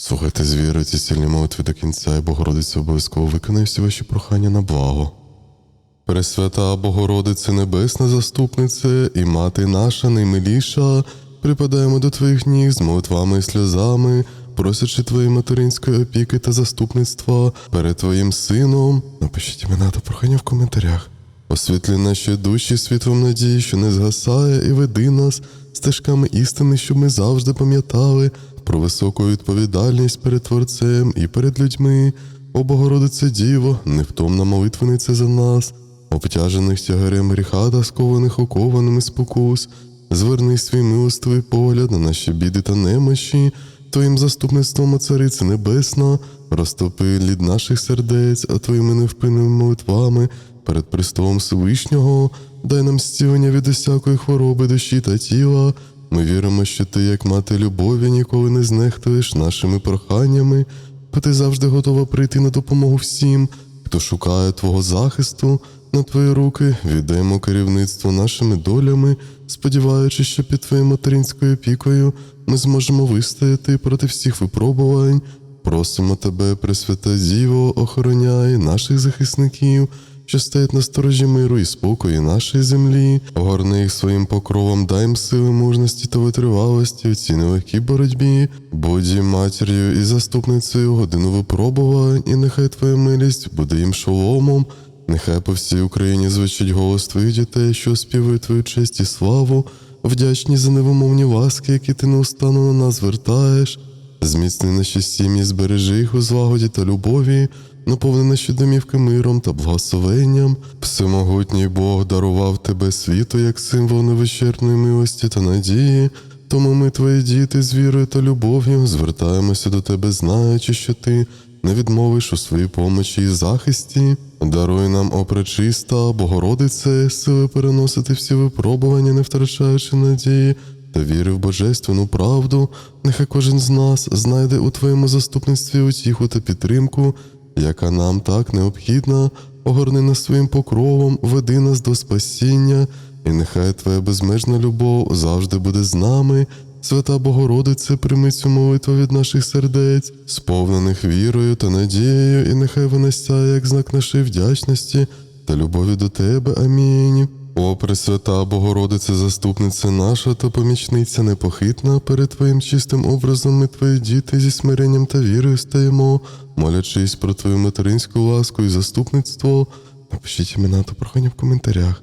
Слухайте з ці сильні молитви до кінця, і Богородиця обов'язково виконає всі ваші прохання на благо. Пресвята Богородице Небесна заступнице і мати наша наймиліша, припадаємо до Твоїх ніг з молитвами і сльозами, просячи Твоєї материнської опіки та заступництва перед Твоїм сином. Напишіть імена та прохання в коментарях. Освітлі наші душі світлом надії, що не згасає, і веди нас стежками істини, щоб ми завжди пам'ятали про високу відповідальність перед Творцем і перед людьми. О Богородице Діво, невтомна молитвениця за нас, обтяжених тягарем гріха та скованих окованими спокус, зверни свій милостивий погляд на наші біди та немощі, Твоїм заступництвом, о Небесна, розтопи лід наших сердець, а Твоїми невпинними молитвами перед престолом Всевишнього, дай нам зцілення від усякої хвороби душі та тіла. Ми віримо, що ти, як мати любові, ніколи не знехтуєш нашими проханнями, бо ти завжди готова прийти на допомогу всім, хто шукає Твого захисту. На твої руки віддаємо керівництво нашими долями, сподіваючись, що під твоєю материнською опікою ми зможемо вистояти проти всіх випробувань. Просимо тебе, Пресвята Діво, охороняй наших захисників, що стоять на сторожі миру і спокою нашої землі, огорни їх своїм покровом, дай їм сили, мужності та витривалості у цій нелегкій боротьбі, будь матір'ю і заступницею годину випробувань, і нехай твоя милість буде їм шоломом. Нехай по всій Україні звучить голос твоїх дітей, що співають твою честь і славу, вдячні за невимовні ласки, які ти неустанно на нас звертаєш. Зміцни наші сім'ї, збережи їх у злагоді та любові, наповни наші домівки миром та благословенням. Всемогутній Бог дарував тебе світу як символ невичерпної милості та надії. Тому ми, твої діти, з вірою та любов'ю звертаємося до тебе, знаючи, що ти не відмовиш у своїй помочі і захисті. Даруй нам, о пречиста, Богородице, сили переносити всі випробування, не втрачаючи надії та віри в божественну правду. Нехай кожен з нас знайде у твоєму заступництві утіху та підтримку, яка нам так необхідна. Огорни нас своїм покровом, веди нас до спасіння, і нехай Твоя безмежна любов завжди буде з нами. Свята Богородице, прийми цю молитву від наших сердець, сповнених вірою та надією, і нехай вона сяє як знак нашої вдячності та любові до Тебе. Амінь. О, Пресвята Богородице, заступниця наша та помічниця непохитна, перед Твоїм чистим образом ми Твої діти зі смиренням та вірою стаємо, молячись про Твою материнську ласку і заступництво. Напишіть імена та прохання в коментарях.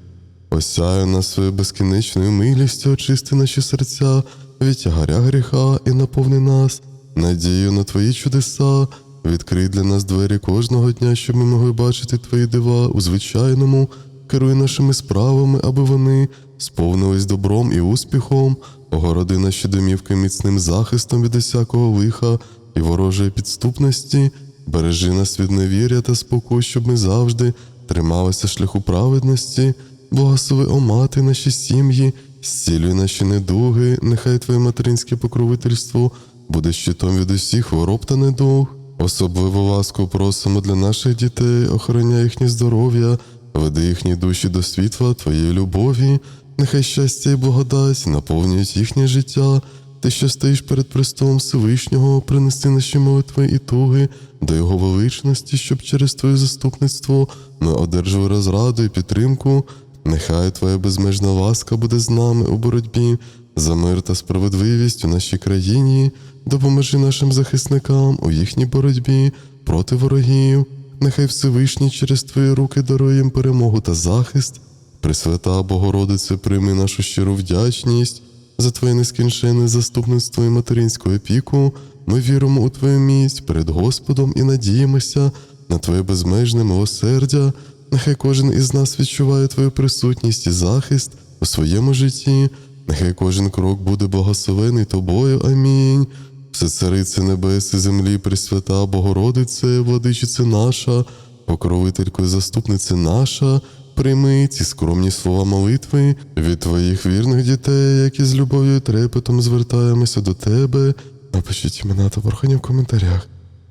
Осяю нас своєю безкінечною милістю, очисти наші серця від тягаря гріха і наповни нас, надію на Твої чудеса, відкрий для нас двері кожного дня, щоб ми могли бачити Твої дива у звичайному, керуй нашими справами, аби вони сповнились добром і успіхом, огороди наші домівки міцним захистом від усякого лиха і ворожої підступності, бережи нас від невір'я та спокій, щоб ми завжди трималися шляху праведності. Благослови, о мати, наші сім'ї, зцілюй наші недуги, нехай Твоє материнське покровительство буде щитом від усіх хвороб та недуг. Особливу ласку просимо для наших дітей, охороняй їхнє здоров'я, веди їхні душі до світла Твоєї любові, нехай щастя і благодать наповнюють їхнє життя. Ти, що стоїш перед престолом Всевишнього, принеси наші молитви і туги до Його величності, щоб через Твоє заступництво ми одержали розраду і підтримку. Нехай Твоя безмежна ласка буде з нами у боротьбі за мир та справедливість у нашій країні. Допоможи нашим захисникам у їхній боротьбі проти ворогів. Нехай Всевишній через Твої руки дарує їм перемогу та захист. Пресвята Богородице, прийми нашу щиру вдячність за Твоє нескінченне заступництво і материнську опіку. Ми віримо у Твою мість перед Господом і надіємося на Твоє безмежне милосердя. Нехай кожен із нас відчуває Твою присутність і захист у своєму житті. Нехай кожен крок буде благословений Тобою. Амінь. Все царице небес і землі, Пресвята Богородице, владичице наша, покровителько і заступниця наша, прийми ці скромні слова молитви від Твоїх вірних дітей, які з любов'ю і трепетом звертаємося до Тебе. Напишіть імена та прохання в коментарях.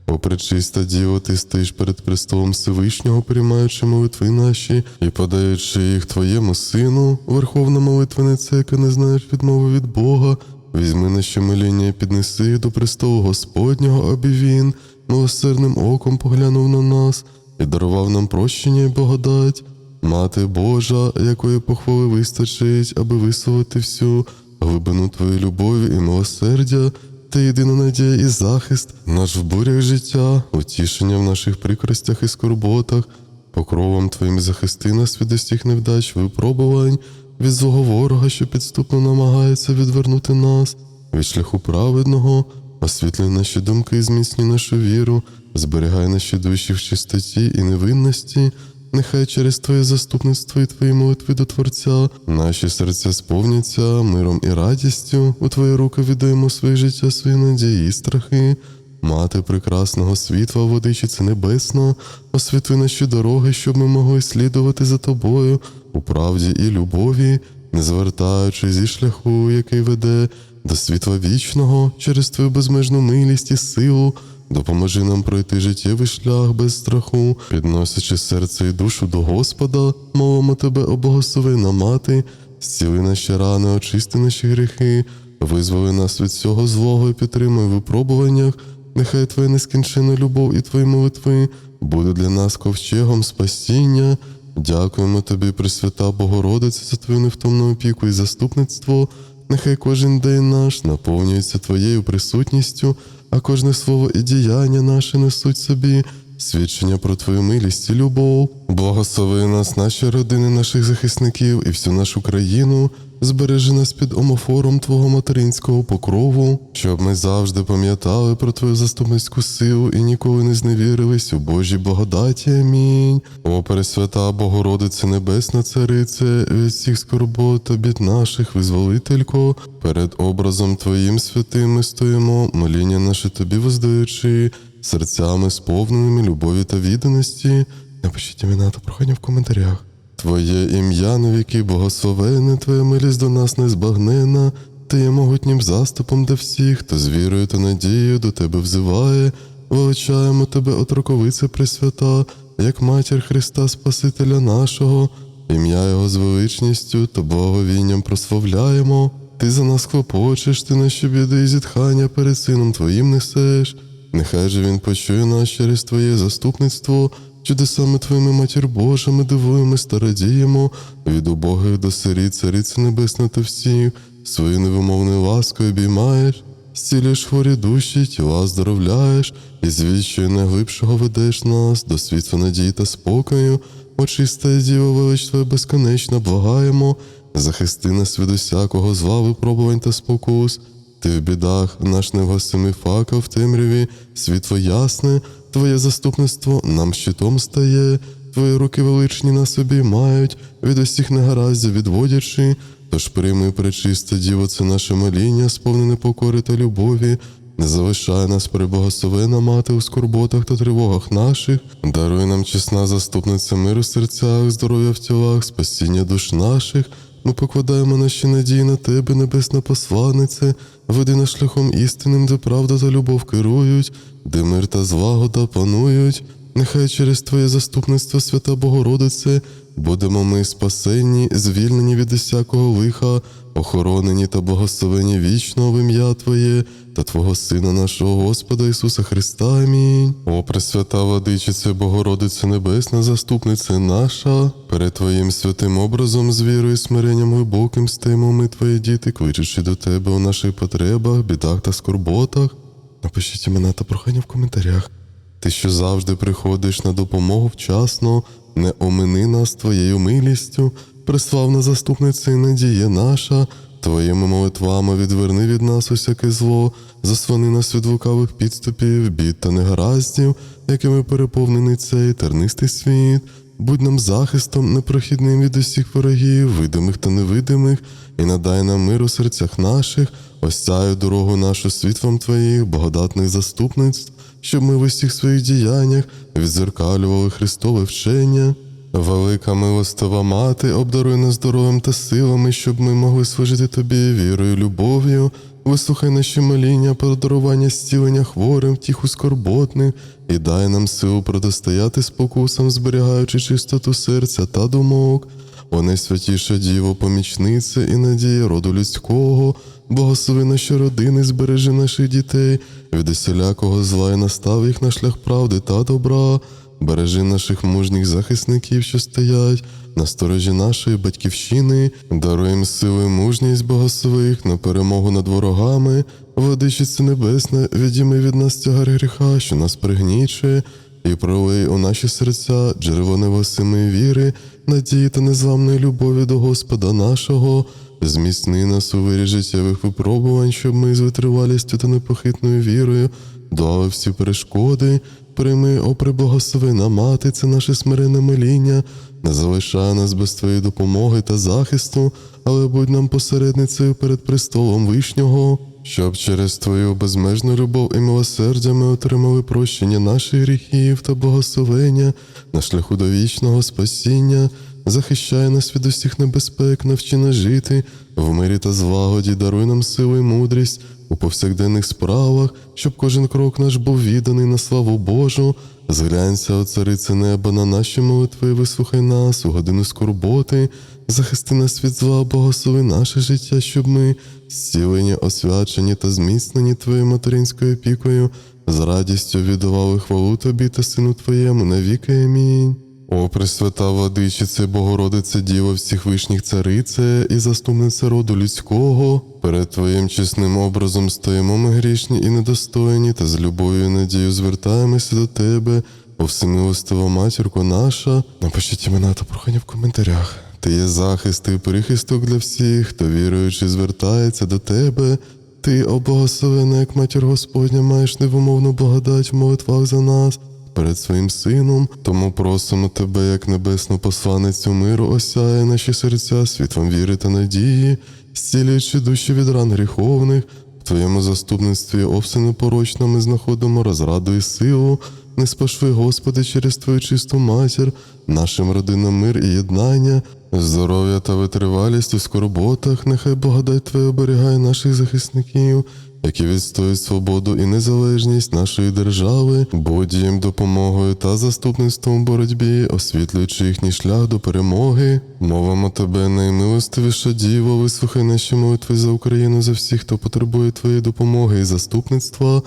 О, пречиста Діво, ти стоїш перед престолом Всевишнього, приймаючи молитви наші і подаючи їх Твоєму Сину, верховна молитвениця, яка не знаєш відмови від Бога, візьми наші моління і піднеси до престолу Господнього, аби він милосердним оком поглянув на нас і дарував нам прощення і благодать. Мати Божа, якої похвали вистачить, аби висловити всю глибину твоєї любові і милосердя, ти єдина надія і захист, наш в бурях життя, утішення в наших прикростях і скорботах, покровом твоїм захисти нас від усіх невдач, випробувань, від злого ворога, що підступно намагається відвернути нас, від шляху праведного, освітлюй наші думки, і зміцнюй нашу віру, зберігай наші душі в чистоті і невинності. Нехай через Твоє заступництво і Твої молитви до Творця наші серця сповняться миром і радістю. У Твої руки віддаємо своє життя, свої надії і страхи. Мати прекрасного світла, водичиця небесна, освітли наші дороги, щоб ми могли слідувати за тобою у правді і любові, не звертаючи зі шляху, який веде до світла вічного, через Твою безмежну милість і силу. Допоможи нам пройти життєвий шлях без страху, підносячи серце і душу до Господа, молимо тебе, о благословена мати, зціли наші рани, очисти наші гріхи, визволи нас від всього злого і підтримуй в випробуваннях. Нехай Твоя нескінчена любов і Твої молитви буде для нас ковчегом спасіння. Дякуємо Тобі, Пресвята Богородице, за Твою невтомну опіку і заступництво. Нехай кожен день наш наповнюється Твоєю присутністю, а кожне слово і діяння наше несуть собі свідчення про Твою милість і любов. Благослови нас, наші родини, наших захисників і всю нашу країну. Збережи нас під омофором Твого материнського покрову, щоб ми завжди пам'ятали про Твою заступницьку силу і ніколи не зневірились у Божій благодаті. Амінь. О, Пресвята Богородице Небесна Царице, від всіх скорбот та бід наших, визволителько, перед образом Твоїм святим ми стоїмо, моління наше Тобі воздаючи, серцями сповненими любові та відданості. Напишіть імена та прохання в коментарях. Твоє ім'я навіки благословене, Твоя милість до нас незбагнена, Ти є могутнім заступом для всіх, хто з вірою та надією до Тебе взиває. Величаємо Тебе, отроковице Пресвята, як матір Христа Спасителя нашого, ім'я Його з величністю та благовінням прославляємо. Ти за нас хлопочеш, ти наші біди і зітхання перед сином Твоїм несеш. Нехай же він почує нас через Твоє заступництво, чудесами Твоїми матір Божа, дивуємо та радіємо, від убогих до сиріт, цариці небесна та всіх, свою невимовною ласкою обіймаєш, зцілюєш хворі душі, тіла оздоровляєш, і звідчою найглибшого ведеш нас до світла надії та спокою, очиста діва велич Твоя безконечна, благаємо, захисти нас від усякого зла, випробувань та спокус. Ти в бідах, наш невгасимий факел в темряві, світло ясне, Твоє заступництво нам щитом стає, Твої руки величні на собі мають, від усіх негараздів відводячи, тож прийми пречисте діво, це наше моління, сповнене покори та любові. Не залишай нас, приблагословена мати у скорботах та тривогах наших, даруй нам чесна заступниця миру в серцях, здоров'я в тілах, спасіння душ наших. Ми покладаємо наші надії на тебе, небесна посланице, веди нас шляхом істинним, де правда та любов керують, де мир та злагода панують. Нехай через Твоє заступництво, свята Богородице, будемо ми спасенні, звільнені від усякого лиха, охоронені та благословені вічно в ім'я Твоє та Твого Сина нашого Господа Ісуса Христа. Амінь. О, Пресвята Владичице, Богородице Небесна, заступниця наша, перед Твоїм святим образом, з вірою і смиренням глибоким стаємо ми, Твої діти, кличучи до Тебе у наших потребах, бідах та скорботах. Напишіть імена та прохання в коментарях. Ти, що завжди приходиш на допомогу вчасно, не омини нас твоєю милістю, преславна заступниця і надія наша, твоїми молитвами відверни від нас усяке зло, заслони нас від лукавих підступів, бід та негараздів, якими переповнений цей тернистий світ. Будь нам захистом непрохідним від усіх ворогів, видимих та невидимих, і надай нам мир у серцях наших, осяю дорогу нашу світлом Твоїх, благодатних заступництв, щоб ми в усіх своїх діяннях відзеркалювали Христове вчення. Велика милостива мати, обдаруй нас здоров'ям та силами, щоб ми могли служити тобі вірою, любов'ю. Вислухай наші моління про дарування зцілення хворим, втіху скорботних, і дай нам силу протистояти спокусам, зберігаючи чистоту серця та думок. о найсвятіша Діво, помічниця і надія роду людського, благослови наші родини, збережи наших дітей, від усілякого зла і настав їх на шлях правди та добра. Бережи наших мужніх захисників, що стоять на сторожі нашої батьківщини, даруй їм силу мужність богослових на перемогу над ворогами, Владичице Небесне, відійми від нас тягар гріха, що нас пригнічує, і пролий у наші серця джерело невосимої віри, надії та незламної любові до Господа нашого. Зміцни нас у вирі життєвих випробувань, щоб ми з витривалістю та непохитною вірою долали всі перешкоди, прийми, о преблагословена мати, це наше смирене моління, не залишай нас без твоєї допомоги та захисту, але будь нам посередницею перед престолом Вишнього, щоб через твою безмежну любов і милосердя ми отримали прощення наших гріхів та благословення на шляху до вічного спасіння. Захищай нас від усіх небезпек, навчи нас жити в мирі та злагоді, даруй нам силу і мудрість у повсякденних справах, щоб кожен крок наш був відданий на славу Божу. Зглянься, о царице неба, на наші молитви, вислухай нас у годину скорботи, захисти нас від зла, благослови наше життя, щоб ми, зцілені, освячені та зміцнені Твоєю материнською опікою, з радістю віддавали хвалу Тобі та Сину Твоєму навіки. Амінь. О, Пресвята Владичице, Богородице, Діво всіх вишніх царице і заступниця роду людського, перед Твоїм чесним образом стоїмо ми грішні і недостойні, та з любов'ю і надією звертаємося до Тебе, о всемилостива матірко наша. Напишіть імена та прохання в коментарях. Ти є захист і прихисток для всіх, хто віруючи звертається до Тебе. Ти, о благословена, як матір Господня, маєш невимовну благодать в молитвах за нас перед своїм сином, тому просимо тебе, як небесну посланицю миру, осяє наші серця світлом віри та надії, зцілюючи душі від ран гріховних, в твоєму заступництві овсе непорочно ми знаходимо розраду і силу. Не спошви, Господи, через Твою чисту матір, нашим родинам мир і єднання, здоров'я та витривалість у скорботах, нехай благодать Твоя оберігає наших захисників, які відстоюють свободу і незалежність нашої держави, будь їм допомогою та заступництвом у боротьбі, освітлюючи їхній шлях до перемоги. Мовимо тебе, наймилостивіша діво, вислухай наші молитви за Україну, за всіх, хто потребує твоєї допомоги і заступництва.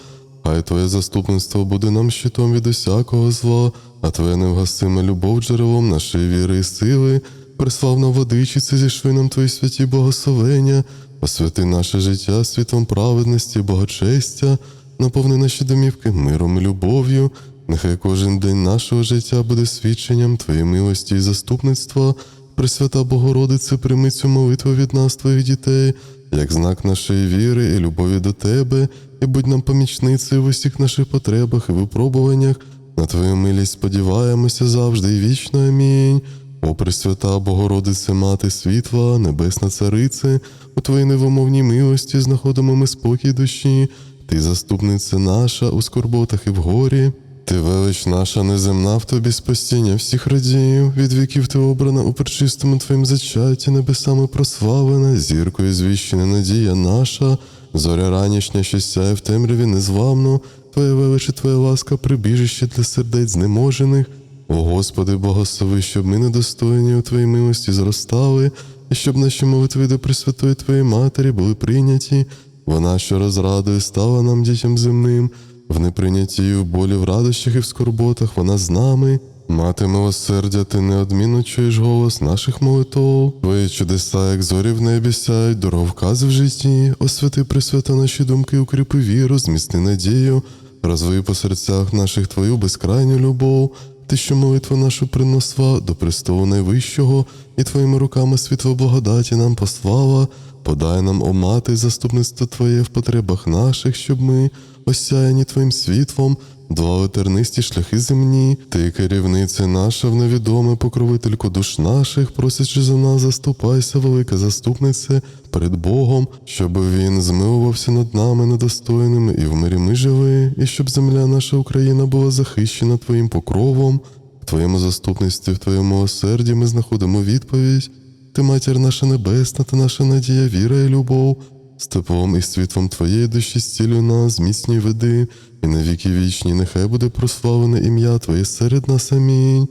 Хай Твоє заступництво буде нам щитом від усякого зла, а Твоя невгасима любов джерелом нашої віри і сили. Преславна водичице, зішви нам Твої святі благословення, освяти наше життя світом праведності, богочестя, наповни наші домівки миром і любов'ю. Нехай кожен день нашого життя буде свідченням Твоєї милості і заступництва. Пресвята Богородице, прийми цю молитву від нас, Твоїх дітей, як знак нашої віри і любові до Тебе, і будь нам помічницею в усіх наших потребах і випробуваннях. На Твою милість сподіваємося завжди і вічно. Амінь. О Пресвята Богородице, Мати світла, Небесна Царице, у Твоїй невимовній милості знаходимо ми спокій душі, Ти заступниця наша у скорботах і в горі. Ти велич наша неземна в тобі спасіння всіх радіїв, від віків ти обрана у пречистому твоїм зачатті, небесами прославлена, зіркою звіщена надія наша, зоря ранішня, що сяє в темряві незламно, Твоя велич Твоя ласка, прибіжище для сердець знеможених. О Господи, благослови, щоб ми недостойні у Твоїй милості зростали, і щоб наші молитви до Пресвятої Твоєї Матері були прийняті. Вона, що розрадою, стала нам дітям земним, в неприйнятті, в болі, в радощах і в скорботах вона з нами. Мати милосердя, ти неодмінно чуєш голос наших молитов. Твої чудеса, як зорі в небі сяють, дороговкази в житті, освяти присвята наші думки, укріпи віру, зміцни надію, розвий по серцях наших Твою безкрайню любов. Ти, що молитву нашу приносла до престолу найвищого, і твоїми руками світло благодаті нам послала. Подай нам, о мати, заступництво Твоє в потребах наших, щоб ми, осяяні Твоїм світлом, долали тернисті шляхи земні. Ти, керівниця наша, в невідоме покровительку душ наших, просячи за нас, заступайся, велика заступнице, перед Богом, щоб Він змилувався над нами недостойними, і в мирі ми жили, і щоб земля наша Україна була захищена Твоїм покровом. В Твоєму заступництві, в Твоєму милосерді ми знаходимо відповідь. Ти матір наша небесна та наша надія, віра і любов. З теплом і світлом Твоєї душі зцілюй нас, зміцнюй веди, і на віки вічні нехай буде прославлене ім'я Твоє серед нас. Амінь.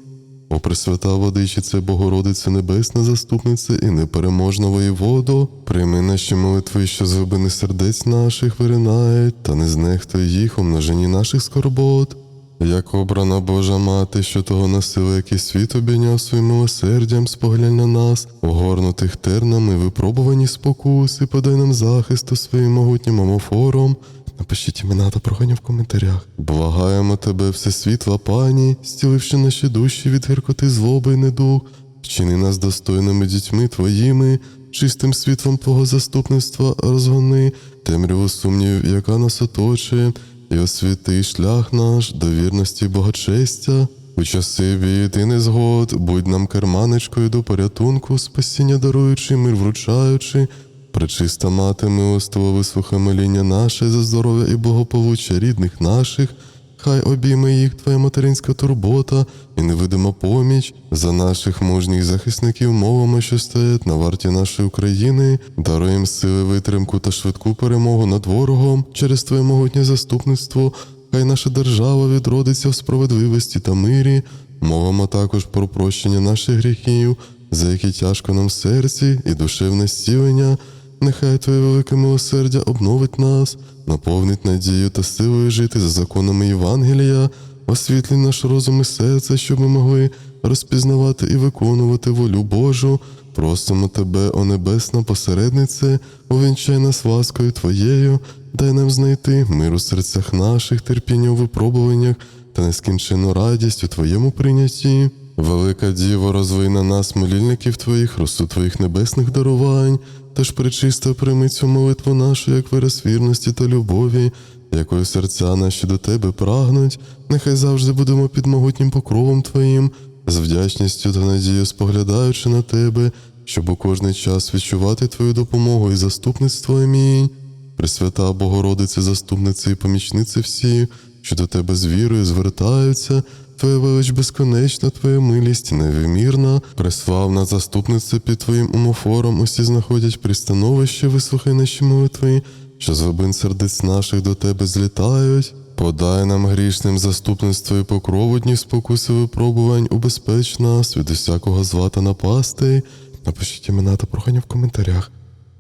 О Пресвята Водичице, Богородице Небесна, заступнице і непереможна воєводо, прийми наші молитви, що з глибини сердець наших виринають, та не знехтуй їх у множині наших скорбот. Як обрана Божа мати, що того насила, який світ обійняв своїм милосердям, споглянь на нас, огорнутих тернами, випробувані спокуси, подай нам захисту своїм могутнім омофором. Напишіть імена та прохання в коментарях. Благаємо тебе, всесвітла пані, стіливши наші душі від гіркоти злоби і недуг, вчини нас достойними дітьми твоїми, чистим світлом Твого заступництва розгони, темряву сумнівів, яка нас оточує, і освіти шлях наш до вірності богочестя. У часи бід і незгод, будь нам керманичкою до порятунку, спасіння даруючи, мир вручаючи, Пречиста мати милоство, вислухай наше за здоров'я і благополуччя рідних наших, хай обійме їх твоя материнська турбота і невидима поміч за наших мужніх захисників мовами, що стоять на варті нашої України, даруй їм сили, витримку та швидку перемогу над ворогом через твоє могутнє заступництво. Хай наша держава відродиться в справедливості та мирі, мовимо також про прощення наших гріхів, за які тяжко нам серці і душевне зцілення. Нехай Твоє велике милосердя обновить нас, наповнить надію та силою жити за законами Євангелія, освітлі наш розум і серце, щоб ми могли розпізнавати і виконувати волю Божу. Просимо Тебе, о небесна посереднице, увінчай нас ласкою Твоєю, дай нам знайти мир у серцях наших, терпіння у випробуваннях та нескінченну радість у Твоєму прийнятті. Велика Діво, розвий на нас, молільників Твоїх, росу Твоїх небесних дарувань, Тож причисто прийми цю молитву нашу, як вираз вірності та любові, якою серця наші до Тебе прагнуть, нехай завжди будемо під могутнім покровом Твоїм, з вдячністю та надією споглядаючи на Тебе, щоб у кожний час відчувати Твою допомогу і заступництво. Амінь. Пресвята Богородице, заступнице і помічнице всі, що до Тебе з вірою звертаються. Твоя велич безконечна, Твоя милість невимірна, преславна заступниця під Твоїм умофором, усі знаходять пристановище, вислухай наші молитви, що з глибин сердець наших до Тебе злітають. Подай нам грішним заступництво і покрову дні спокуси випробувань, убезпеч нас від усякого зла та напастей. Напишіть імена та прохання в коментарях.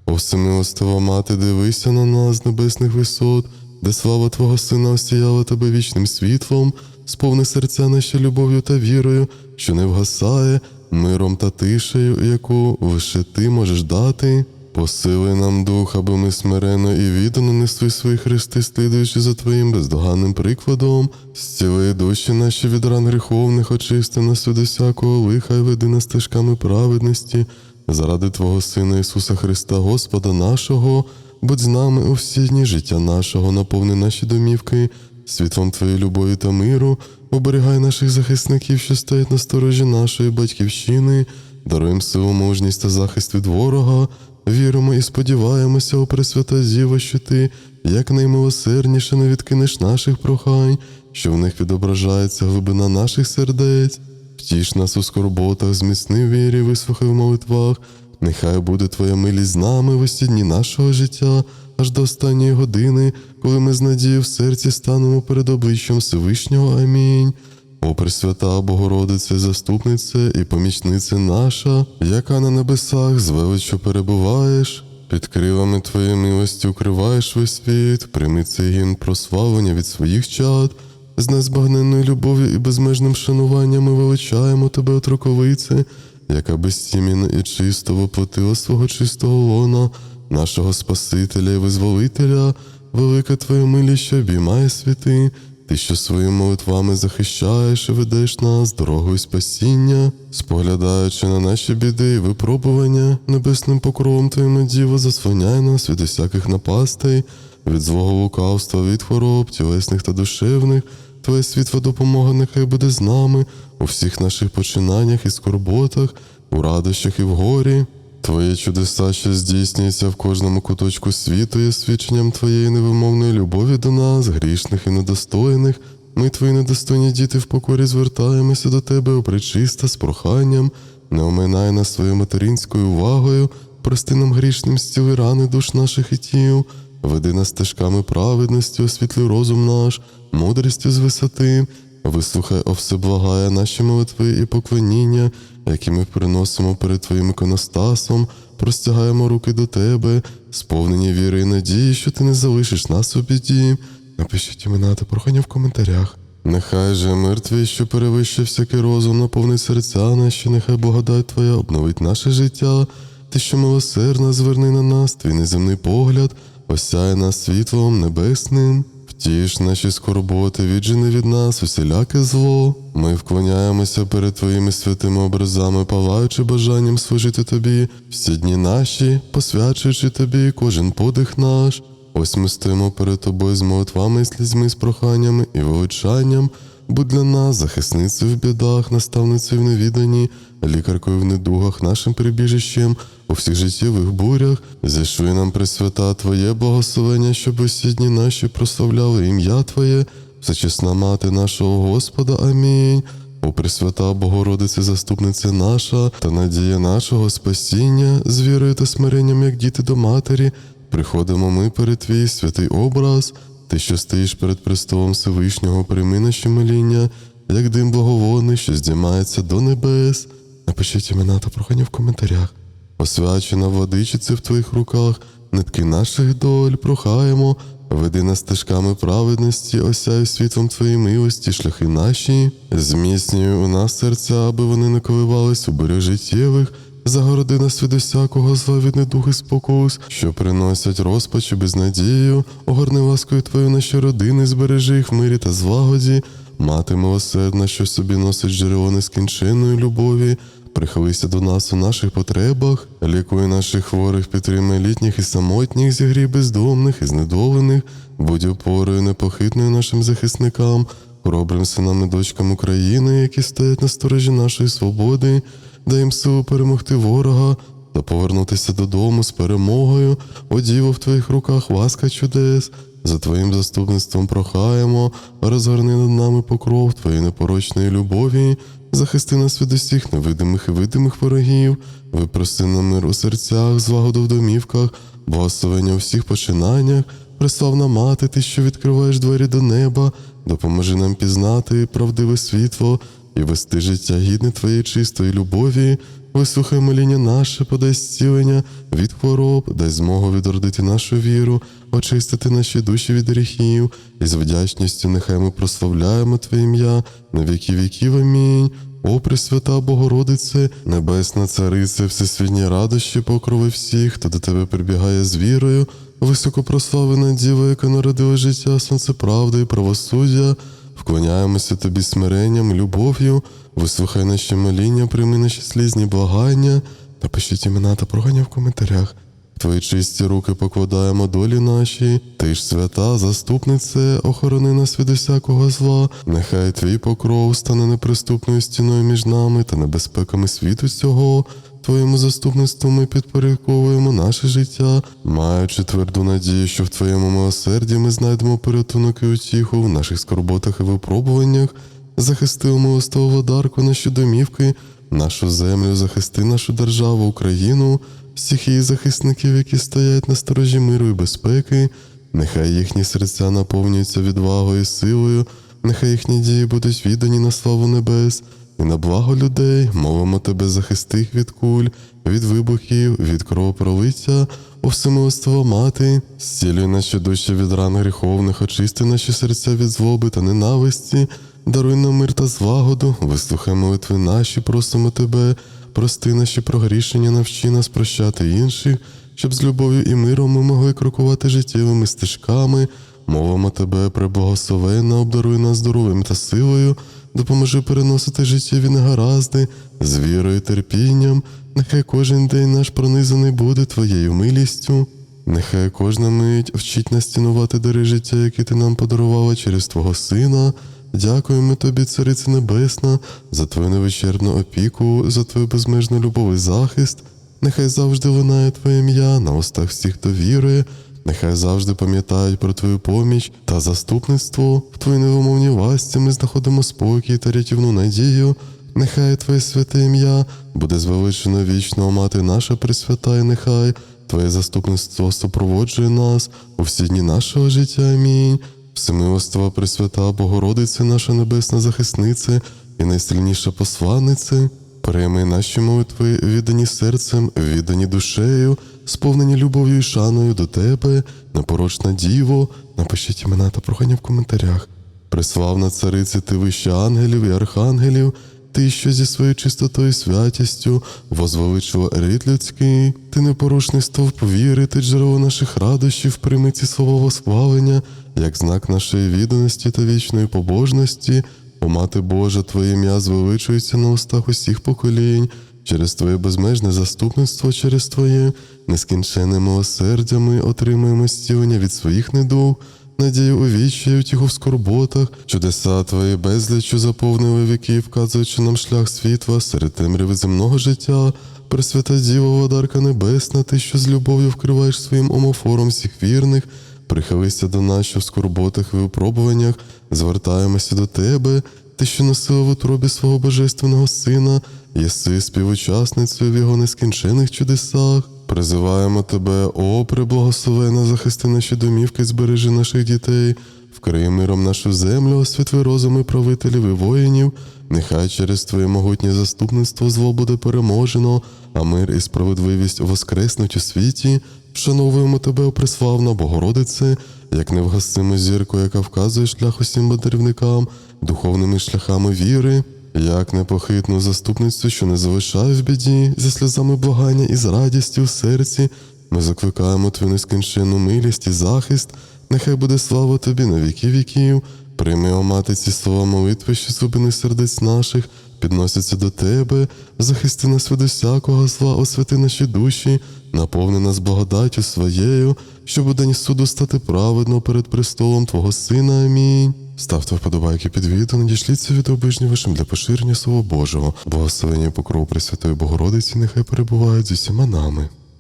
О всемилостива мати, дивися на нас небесних висот, де слава Твого Сина осіяла тебе вічним світлом, сповни серця наші любов'ю та вірою, що не вгасає, миром та тишею, яку лише ти можеш дати. Посили нам дух, аби ми смиренно і віддано несли свої хрести, слідуючи за Твоїм бездоганним прикладом, зціли душі наші від ран гріховних, очисти нас від усякого лиха і веди нас стежками праведності, заради Твого Сина Ісуса Христа, Господа нашого, будь з нами у всі дні життя нашого, наповни наші домівки, світлом Твоєї любові та миру, оберігай наших захисників, що стоять на сторожі нашої батьківщини, даруй їм силу, мужність та захист від ворога. Віримо і сподіваємося, о Пресвята Зіва, що ти якнаймилосердніше не відкинеш наших прохань, що в них відображається глибина наших сердець. Втіш нас у скорботах, зміцни вірі, вислухай в молитвах. Нехай буде Твоя милість з нами в усі дні нашого життя, аж до останньої години, коли ми з надією в серці станемо перед обличчям Всевишнього. Амінь. О Пресвята Богородице, заступнице і помічниця наша, яка на небесах з величчю перебуваєш, під крилами Твоєї милості укриваєш весь світ, прийми цей гімн прославлення від своїх чад, з незбагненною любов'ю і безмежним шануванням ми величаємо Тебе, отроковице, яка безсім'яна і чисто воплотила свого чистого лона, нашого Спасителя і Визволителя, велика Твоя милість, що обіймає світи. Ти, що своїми молитвами захищаєш і ведеш нас дорогою спасіння, споглядаючи на наші біди і випробування, небесним покровом Твоїм діво, заслоняй нас від усяких напастей, від злого лукавства, від хвороб, тілесних та душевних. Твоя світла допомога нехай буде з нами у всіх наших починаннях і скорботах, у радощах і в горі. Твої чудеса, що здійснюються в кожному куточку світу, є свідченням Твоєї невимовної любові до нас, грішних і недостойних. Ми, твої недостойні діти, в покорі звертаємося до Тебе, опричиста, з проханням, не оминай нас своєю материнською увагою, прости нам грішним зціли рани душ наших і тіл, веди нас стежками праведності, освітлюй розум наш, мудрістю з висоти, Вислухай, о всеблагає наші молитви і поклоніння, які ми приносимо перед Твоїм іконостасом, простягаємо руки до Тебе, сповнені віри і надії, що Ти не залишиш нас у біді. Напишіть імена та прохання в коментарях. Нехай же мир твій, що перевищує всякий розум, наповнить серця наші, нехай благодать Твоя обновить наше життя. Ти, що милосердна, зверни на нас, твій неземний погляд, осяє нас світлом небесним. Втіш наші скорботи, віджини від нас усіляке зло. Ми вклоняємося перед Твоїми святими образами, палаючи бажанням служити Тобі всі дні наші, посвячуючи Тобі кожен подих наш. Ось ми стоїмо перед Тобою з молитвами слізьми, з проханнями і величанням. Будь для нас захисницею в бідах, наставницею в невіданні, лікаркою в недугах, нашим прибіжищем у всіх життєвих бурях, зійшли нам присвята Твоє благословення, щоб усі дні наші прославляли ім'я Твоє, всечесна мати нашого Господа. Амінь. О Пресвята Богородице, заступниця наша та надія нашого спасіння, з вірою та смиренням, як діти до матері, приходимо ми перед Твій святий образ, Ти, що стоїш перед престолом Всевишнього, прийми наші моління, як дим благовонний, що здіймається до небес. Напишіть імена та прохання в коментарях. Освячена владичице в Твоїх руках, нитки наших доль прохаємо, веди нас стежками праведності, осяй світлом Твоєї милості, шляхи наші, зміцнюй у нас серця, аби вони не коливались у життєвих, загороди нас від усякого зла від недух і спокус, що приносять розпач і безнадію, огорни ласкою Твою наші родини, збережи їх в мирі та злагоді, мати милосердна, що собі носить джерело нескінченної любові. Прихилися до нас у наших потребах, лікуй наших хворих, підтримай літніх і самотніх, зігрій бездомних і знедолених, будь опорою непохитною нашим захисникам, хоробрим синам і дочкам України, які стоять на сторожі нашої свободи, дай їм силу перемогти ворога та повернутися додому з перемогою. О Діво, в твоїх руках ласка чудес. За Твоїм заступництвом прохаємо, розгорни над нами покров Твоєї непорочної любові, захисти нас від усіх невидимих і видимих ворогів, випроси на мир у серцях, злагоду в домівках, благословення у всіх починаннях, Преславна мати, ти, що відкриваєш двері до неба, допоможи нам пізнати правдиве світло і вести життя гідне Твоєї чистої любові. Вислухай моління наше, подай зцілення від хвороб, дай змогу відродити нашу віру, очистити наші душі від гріхів, і з вдячністю нехай ми прославляємо Твоє ім'я на віки віків. Амінь. О, Пресвята Богородице, Небесна Царице, всесвітні радощі покрови всіх, хто до тебе прибігає з вірою, високопрославлена Діва, яка народила життя, сонце правди і правосуддя. Вклоняємося тобі смиренням, любов'ю, вислухай наші моління, прийми наші слізні благання, напишіть імена та прохання в коментарях. Твої чисті руки покладаємо долі наші, ти ж свята, заступнице, охорони нас від усякого зла, нехай твій покров стане неприступною стіною між нами та небезпеками світу цього. Твоєму заступництву ми підпорядковуємо наше життя, маючи тверду надію, що в Твоєму милосерді ми знайдемо порятунок і утіху в наших скорботах і випробуваннях. Захисти у дарку наші домівки, нашу землю, захисти нашу державу, Україну, всіх її захисників, які стоять на сторожі миру і безпеки. Нехай їхні серця наповнюються відвагою і силою, нехай їхні дії будуть віддані на славу небес. І на благо людей молимо тебе захисти від куль, від вибухів, від кровопролиття, о всемилостива мати, зцілюй наші душі від ран гріховних, очисти наші серця від злоби та ненависті, даруй нам мир та злагоду, вислухай молитви наші, просимо тебе, прости наші прогрішення, навчи нас прощати інших, щоб з любов'ю і миром ми могли крокувати життєвими стежками. Мовимо тебе, преблагословенна, обдаруй нас здоров'ям та силою, допоможи переносити життєві негаразди з вірою і терпінням. Нехай кожен день наш пронизаний буде твоєю милістю. Нехай кожна мить вчить нас цінувати дари життя, які ти нам подарувала через Твого Сина. Дякуємо тобі, Царице Небесна, за твою невичерпну опіку, за твою безмежну любов і захист. Нехай завжди лунає Твоє ім'я на устах всіх, хто вірує. Нехай завжди пам'ятають про Твою поміч та заступництво. В Твоїй невимовній ласці ми знаходимо спокій та рятівну надію. Нехай Твоє святе ім'я буде звеличено вічно, мати наша Пресвята, і нехай Твоє заступництво супроводжує нас у всі дні нашого життя. Амінь. Всемилостива Пресвята Богородице, наша небесна захисниця і найсильніша посланниця, прийми наші молитви, віддані серцем, віддані душею, сповнені любов'ю і шаною до тебе, непорочна діво. Напишіть імена та прохання в коментарях. Преславна царице, ти вище ангелів і архангелів, ти, що зі своєю чистотою і святістю возвеличила рід людський, ти непорушний стовп віри, ти джерело наших радощів, прийми ці слова восхвалення, як знак нашої відданості та вічної побожності. О, Мати Божа, Твоє ім'я звеличується на устах усіх поколінь, через Твоє безмежне заступництво, через Твоє нескінченне милосердя ми отримуємо зцілення від своїх недуг, надію у вічі, і утіху в скорботах, чудеса Твої безлічу заповнили віки, вказуючи нам шлях світла серед темряви земного життя. Пресвята Діва, Владарка Небесна, ти, що з любов'ю вкриваєш своїм омофором всіх вірних, прихилися до нас, що в скорботах і випробуваннях, звертаємося до Тебе, ти, що носила в утробі свого божественного сина, єси співучасницею в його нескінчених чудесах. Призиваємо тебе, о преблагословена, захисти наші домівки, збережи наших дітей, вкрий миром нашу землю, освітли розуми правителів і воїнів. Нехай через Твоє могутнє заступництво зло буде переможено, а мир і справедливість воскреснуть у світі. Вшановуємо тебе, о преславна Богородице, як невгасиму зірку, яка вказує шлях усім мандрівникам, духовними шляхами віри, як непохитну заступницю, що не залишає в біді, зі сльозами благання і з радістю в серці. Ми закликаємо Твою нескінченну милість і захист, нехай буде слава Тобі на віки віків. Прийми, о мати, ці слова молитви, що з глибини сердець наших підносяться до Тебе, захисти нас від усякого зла, освяти наші душі, наповни нас благодаттю своєю, щоб у день суду стати праведно перед престолом Твого Сина. Амінь. Ставте вподобайки під відео, надішліться від обижні вашим для поширення Слова Божого, благословення покров Пресвятої Богородиці, нехай перебувають з усіма нами.